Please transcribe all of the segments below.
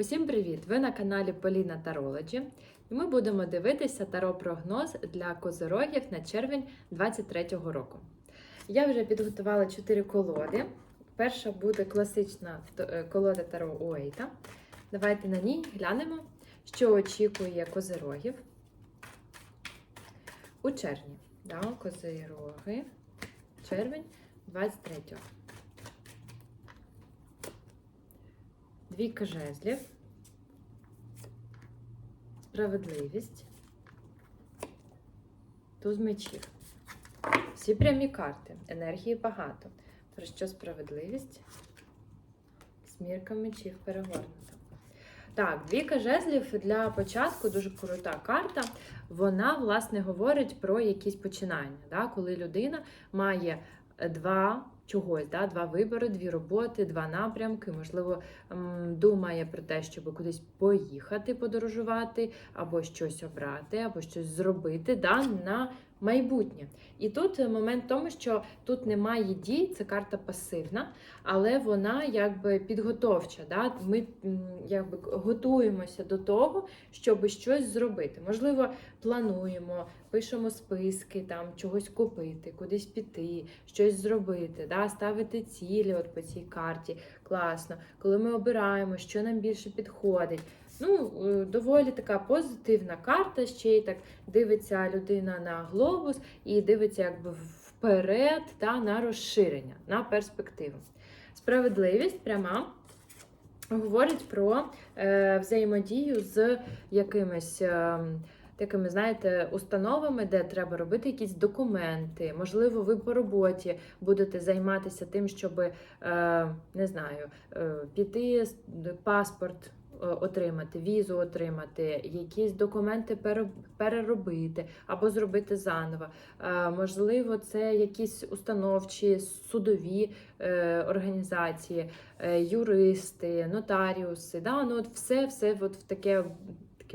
Усім привіт! Ви на каналі Поліна Тарологі, і ми будемо дивитися таро-прогноз для козорогів на червень 2023 року. Я вже підготувала 4 колоди. Перша буде класична е, колода Таро Уейта. Давайте на ній глянемо, що очікує козирогів у червні. Да, козироги, червень 23-го. Двійка жезлів, справедливість, туз мечів. Всі прямі карти, енергії багато. Про що справедливість? Смірка мечів перегорнута. Так, двійка жезлів для початку дуже крута карта. Вона, власне, говорить про якісь починання, да? коли людина має два чогось, да? два вибори, дві роботи, два напрямки, можливо, думає про те, щоб кудись поїхати, подорожувати, або щось обрати, або щось зробити да? на майбутнє. І тут е, момент в тому, що тут немає дій, це карта пасивна, але вона якби підготовча. Да? Ми якби готуємося до того, щоб щось зробити. Можливо, плануємо, пишемо списки, там чогось купити, кудись піти, щось зробити, да? ставити цілі от по цій карті. Класно. Коли ми обираємо, що нам більше підходить. Ну, е, доволі така позитивна карта, ще й так дивиться людина на глобус і дивиться якби вперед та на розширення, на перспективу. Справедливість пряма говорить про е, взаємодію з якимись. Е, Такими, знаєте, установами, де треба робити якісь документи. Можливо, ви по роботі будете займатися тим, щоб е, не знаю, е, піти паспорт отримати, візу отримати, якісь документи пере- переробити або зробити заново. Е, Можливо, це якісь установчі судові е, організації, е, юристи, нотаріуси. Да? Ну, от все, все от в таке.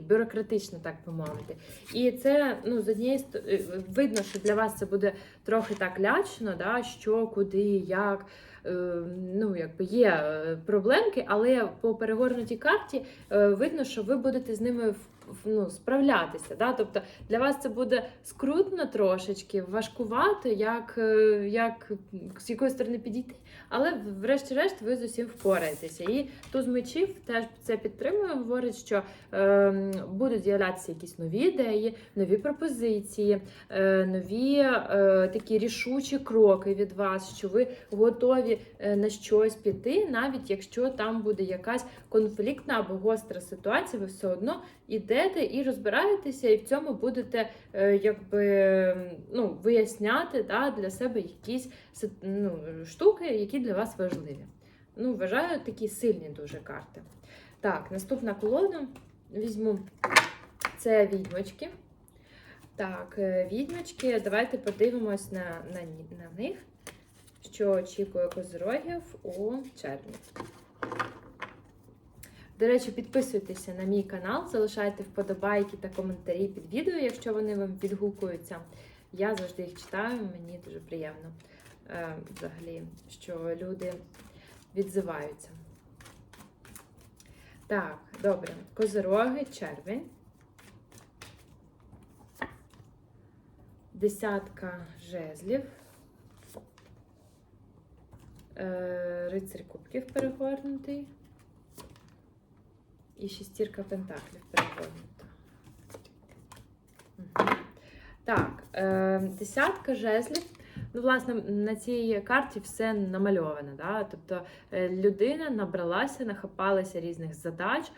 Бюрократично, так би мовити. І це ну, з однієї е, видно, що для вас це буде трохи так лячно, да? що, куди, як. Е, Ну, якби є е, проблемки, але по перегорнутій карті е, видно, що ви будете з ними ну, справлятися. Да? Тобто для вас це буде скрутно трошечки, важкувато, як, як з якої сторони підійти, але врешті-решт ви з усім впораєтеся. І туз мечів теж це підтримує, говорить, що е, будуть з'являтися якісь нові ідеї, нові пропозиції, е, нові е, такі рішучі кроки від вас, що ви готові е, на щось піти, навіть якщо там буде якась конфліктна або гостра ситуація, ви все одно ідете і розбираєтеся, і в цьому будете е, якби ну, виясняти да, для себе якісь ну, штуки, які для вас важливі. Ну, вважаю такі сильні дуже карти. Так, наступна колода візьму це відьмочки. Так, е, відьмочки, давайте подивимось на, на, на них, що очікує козирогів у червні. До речі, підписуйтеся на мій канал, залишайте вподобайки та коментарі під відео, якщо вони вам відгукуються. Я завжди їх читаю, мені дуже приємно е, взагалі, що люди відзиваються. Так, добре. Козироги, червень. Десятка жезлів. Е, Рицарь кубків перегорнутий. І шестірка пентаклів перегорнута. Так, е, десятка жезлів. Ну, власне, на цій карті все намальовано. Да? Тобто е, людина набралася, нахапалася різних задач,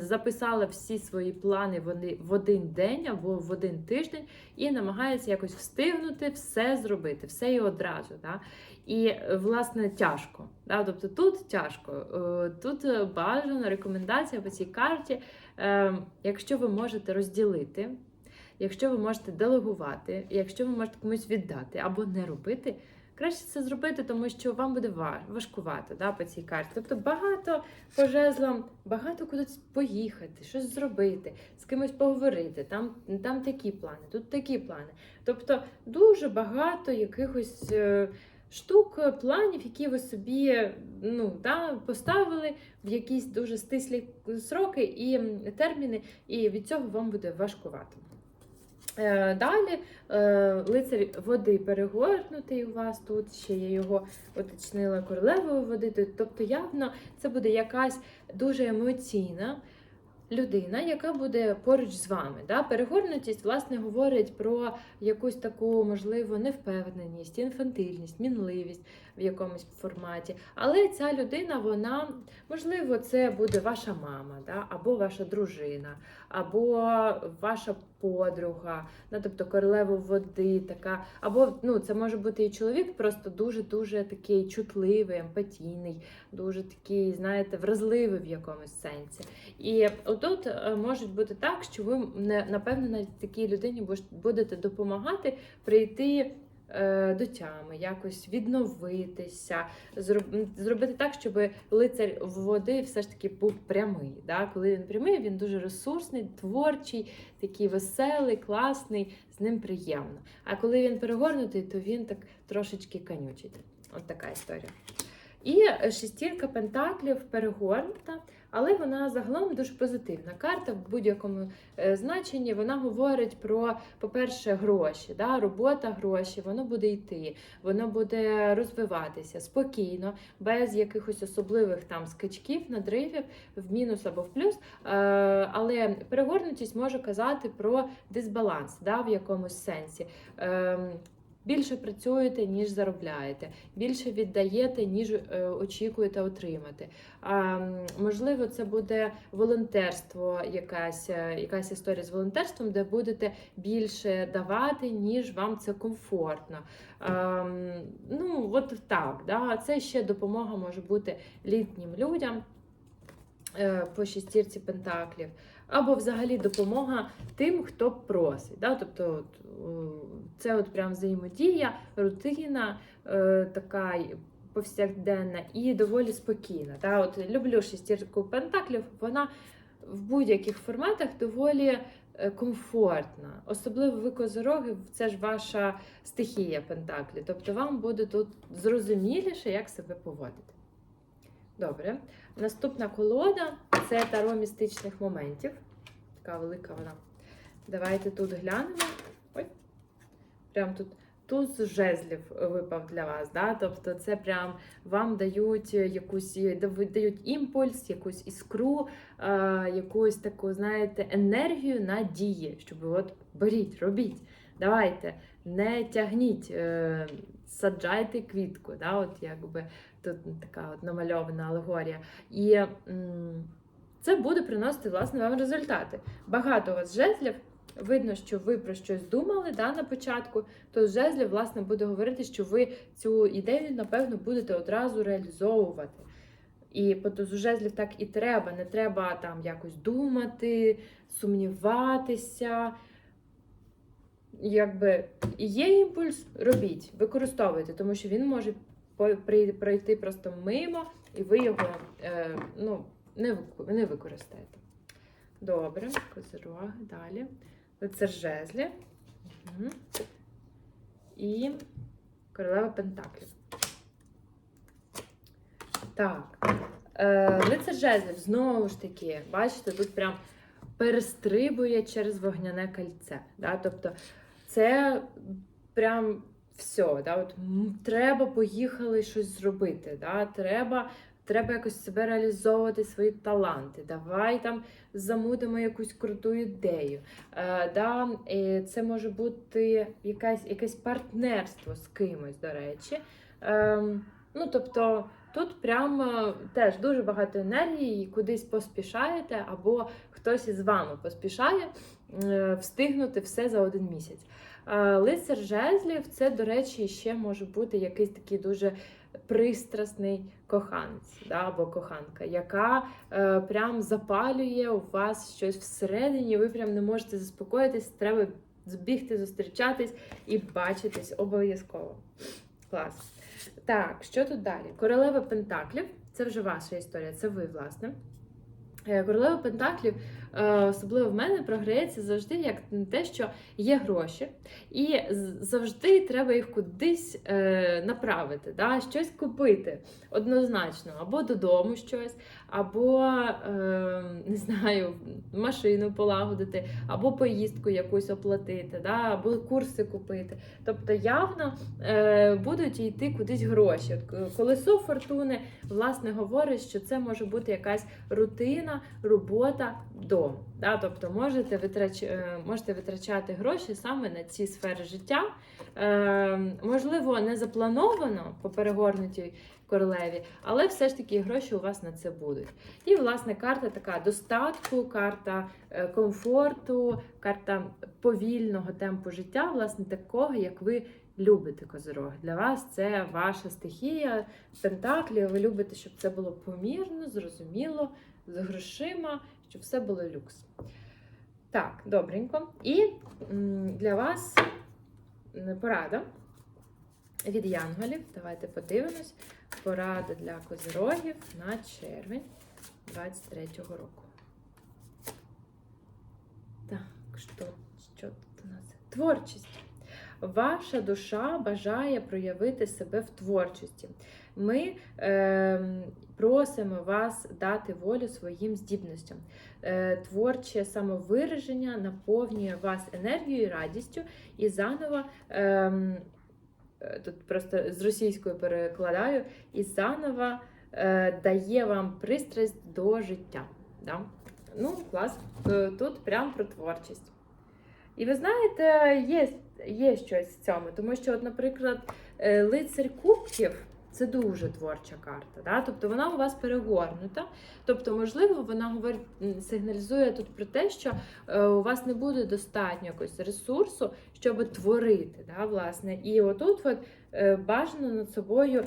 записала всі свої плани в один день або в один тиждень і намагається якось встигнути все зробити, все і одразу. Да? І, е, власне, тяжко. Да? Тобто тут тяжко. Е, Тут бажана рекомендація по цій карті, е, якщо ви можете розділити. Якщо ви можете делегувати, якщо ви можете комусь віддати або не робити, краще це зробити, тому що вам буде ва- важкувато да, по цій карті. Тобто багато по жезлам, багато кудись поїхати, щось зробити, з кимось поговорити. Там, там такі плани, тут такі плани. Тобто дуже багато якихось е, штук, е, планів, які ви собі ну, да, поставили в якісь дуже стислі сроки і терміни, і від цього вам буде важкувато. Е, Далі е, лицар води перегорнутий у вас тут, ще я його уточнила королевою води. Тобто, явно це буде якась дуже емоційна людина, яка буде поруч з вами. Да? Перегорнутість, власне, говорить про якусь таку, можливо, невпевненість, інфантильність, мінливість в якомусь форматі. Але ця людина, вона, можливо, це буде ваша мама, да? або ваша дружина, або ваша подруга, ну, тобто королева води, така, або ну, це може бути і чоловік, просто дуже-дуже такий чутливий, емпатійний, дуже такий, знаєте, вразливий в якомусь сенсі. І отут е, може бути так, що ви не напевно навіть такій людині будете допомагати прийти. Е, До тями, якось відновитися, зробити так, щоб лицар води все ж таки був прямий. Да? Коли він прямий, він дуже ресурсний, творчий, такий веселий, класний, з ним приємно. А коли він перегорнутий, то він так трошечки канючить. От така історія. І шестірка пентаклів перегорнута, але вона загалом дуже позитивна. Карта в будь-якому е, значенні вона говорить про, по-перше, гроші, да? робота, гроші, воно буде йти, воно буде розвиватися спокійно, без якихось особливих там скачків, надривів, в мінус або в плюс. Е, Але перегорнутість може казати про дисбаланс да? в якомусь сенсі. Більше працюєте, ніж заробляєте, більше віддаєте, ніж е, очікуєте отримати. А, можливо, це буде волонтерство, якась, е, якась історія з волонтерством, де будете більше давати, ніж вам це комфортно. А, ну, от так. Да? Це ще допомога може бути літнім людям е, по шестірці пентаклів. Або взагалі допомога тим, хто просить. Да? Тобто от, це от прям взаємодія, рутина е, така повсякденна і доволі спокійна. Да? От люблю шестірку пентаклів, вона в будь-яких форматах доволі е, комфортна. Особливо ви козороги, це ж ваша стихія пентаклі. Тобто вам буде тут зрозуміліше, як себе поводити. Добре. Наступна колода це таро містичних моментів. Така велика вона. Давайте тут глянемо. Ой. Прям тут туз жезлів випав для вас. Да? Тобто це прям вам дають якусь дають імпульс, якусь іскру, е, якусь таку, знаєте, енергію на дії, щоб от беріть, робіть. Давайте, не тягніть, е, саджайте квітку. Да? От якби тут така от намальована алегорія. І м, це буде приносити власне вам результати. Багато у вас жезлів. Видно, що ви про щось думали да, на початку, то жезлів, власне, буде говорити, що ви цю ідею, напевно, будете одразу реалізовувати. І по тузу жезлів так і треба. Не треба там якось думати, сумніватися. Якби є імпульс, робіть, використовуйте, тому що він може пройти просто мимо, і ви його е, ну, не, не використаєте. Добре, козироги, далі. Лицар жезлі. Угу. І королева Пентаклів. Так. Е, лицар жезлів, знову ж таки, бачите, тут прям перестрибує через вогняне кольце. Да? Тобто це прям все. Да? От, треба поїхали щось зробити. Да? Треба, треба якось себе реалізовувати свої таланти. Давай там замутимо якусь круту ідею. Е, да? І це може бути якась, якесь партнерство з кимось, до речі. Ем, ну, тобто, тут прямо теж дуже багато енергії, і кудись поспішаєте, або хтось із вами поспішає е, встигнути все за один місяць. Е, Лицар жезлів це, до речі, ще може бути якийсь такий дуже пристрасний коханець да, або коханка, яка е, прям запалює у вас щось всередині, ви прям не можете заспокоїтись, треба збігти, зустрічатись і бачитись обов'язково. Клас. Так, що тут далі? Королева Пентаклів це вже ваша історія, це ви, власне. Е, Королева Пентаклів особливо в мене, програється завжди як те, що є гроші, і завжди треба їх кудись е, направити, да? щось купити однозначно, або додому щось, або е, не знаю, машину полагодити, або поїздку якусь оплатити, да? або курси купити. Тобто явно е, будуть йти кудись гроші. Колесо фортуни власне говорить, що це може бути якась рутина, робота, дом. Да? Тобто можете, витрач... е, можете витрачати гроші саме на ці сфери життя. Е, можливо, не заплановано по перегорнутій королеві, але все ж таки гроші у вас на це будуть. І, власне, карта така достатку, карта е, комфорту, карта повільного темпу життя, власне, такого, як ви любите козирог. Для вас це ваша стихія, пентаклі. Ви любите, щоб це було помірно, зрозуміло, з грошима, щоб все було люкс. Так, добренько. І для вас порада від янголів. Давайте подивимось. Порада для козирогів на червень 23-го року. Так, що, що тут у нас? Творчість. Ваша душа бажає проявити себе в творчості. Ми е, просимо вас дати волю своїм здібностям. Е, творче самовираження наповнює вас енергією і радістю і заново. Е, Тут просто з російської перекладаю, і заново е, дає вам пристрасть до життя. Да? Ну, клас. Е, Тут прям про творчість. І ви знаєте, є, є щось в цьому, тому що, от, наприклад, е, лицар кубків це дуже творча карта. Да? Тобто вона у вас перегорнута. Тобто, можливо, вона говорить, сигналізує тут про те, що е, у вас не буде достатньо якогось ресурсу, щоб творити. Да, власне. І отут от, е, бажано над собою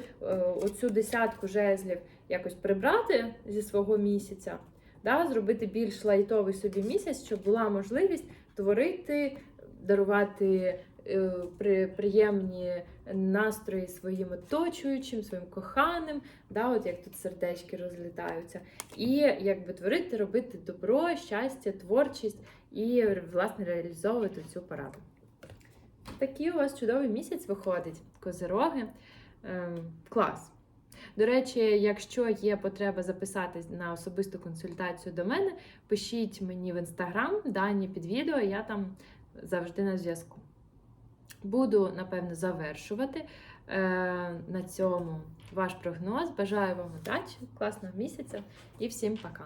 оцю десятку жезлів якось прибрати зі свого місяця, да, зробити більш лайтовий собі місяць, щоб була можливість творити, дарувати е, при, приємні настрої своїм оточуючим, своїм коханим, да, от як тут сердечки розлітаються. І якби творити, робити добро, щастя, творчість і власне реалізовувати цю пораду. Такий у вас чудовий місяць виходить, козироги. Ем, клас. До речі, якщо є потреба записатись на особисту консультацію до мене, пишіть мені в інстаграм, дані під відео, я там завжди на зв'язку. Буду, напевно, завершувати е, на цьому ваш прогноз. Бажаю вам удачі, класного місяця і всім пока!